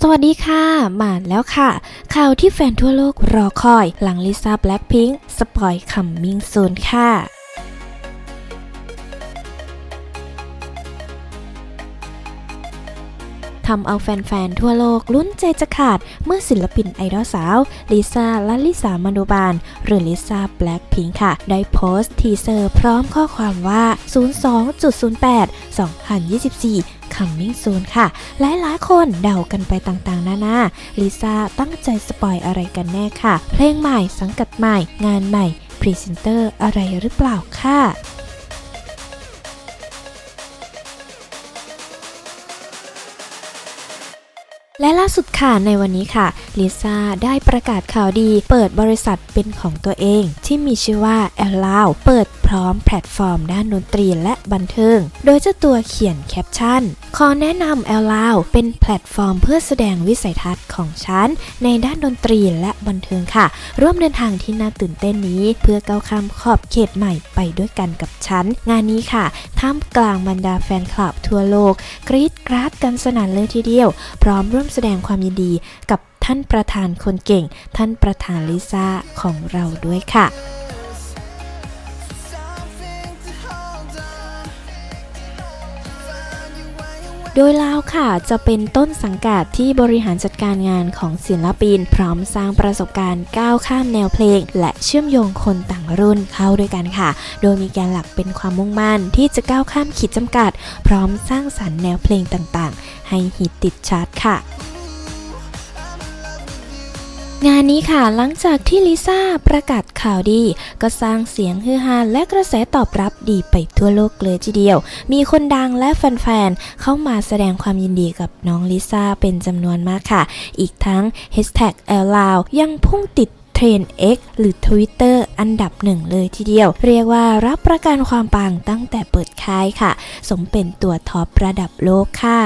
สวัสดีค่ะ มาแล้วค่ะ ข่าวที่แฟนทั่วโลกรอคอย หลังลิซ่าแบล็คพิงค์สปอยคัมมิงซูนค่ะ ทำเอาแฟนๆ ทั่วโลกลุ้นใจจะขาดเมื่อศิลปินไอดอลสาวลิซ่าและลิซามโนบาลหรือลิซ่าแบล็คพิงค์ค่ะ ได้โพสต์ทีเซอร์พร้อมข้อความว่า 02.08 2024 Coming Soon ค่ะ หลายๆคนเดากันไปต่างๆ นานาลิซ่าตั้งใจสปอยอะไรกันแน่ค่ะ เพลงใหม่สังกัดใหม่ งานใหม่ พรีเซนเตอร์อะไรหรือเปล่าค่ะ และล่าสุดค่ะในวันนี้ค่ะลิซ่าได้ประกาศข่าวดี เปิดบริษัทเป็นของตัวเอง ที่มีชื่อว่าแอลลาวเปิด พร้อมแพลตฟอร์มด้านดนตรีและบันเทิง โดยเจ้าตัวเขียนแคปชั่น ขอแนะนำ a l o w เป็นแพลตฟอร์มเพื่อแสดงวิสัยทัศน์ของฉัน ในด้านดนตรีและบันเทิงค่ะ ร่วมเดินทางที่น่าตื่นเต้นนี้ เพื่อก้าวข้ามขอบเขตใหม่ไปด้วยกันกับฉัน งานนี้ค่ะ ท่ามกลางบรรดาแฟนคลับทั่วโลก กรี๊ดกราดกันสนั่นเลยทีเดียว พร้อมร่วมแสดงความยินดีกับท่านประธานคนเก่ง ท่านประธานลิซ่าของเราด้วยค่ะ ดยลาวค่ะจะเป็นต้นสังกัดที่บริหารจัดการงานของศิลปิน พร้อมสร้างประสบการณ์ก้าวข้ามแนวเพลง และเชื่อมโยงคนต่างรุ่นเข้าด้วยกันค่ะ โดยมีแกนหลักเป็นความมุ่งมั่นที่จะก้าวข้ามขีดจำกัด พร้อมสร้างสรรค์แนวเพลงต่างๆ ให้ฮิตติดชาร์ตค่ะ งานนี้ค่ะหลังจากที่ลิซ่าประกาศข่าวดี ก็สร้างเสียงฮือฮาและกระแสตอบรับดีไปทั่วโลกเลยทีเดียว มีคนดังและแฟนๆ เข้ามาแสดงความยินดีกับน้องลิซ่าเป็นจำนวนมากค่ะ อีกทั้ง Hashtag a l o w ยังพุ่งติดเทรน X หรือ Twitter อันดับหนึ่งเลยทีเดียว เรียกว่ารับประกันความปังตั้งแต่เปิดค่ายค่ะ สมเป็นตัวท็อประดับโลกค่ะ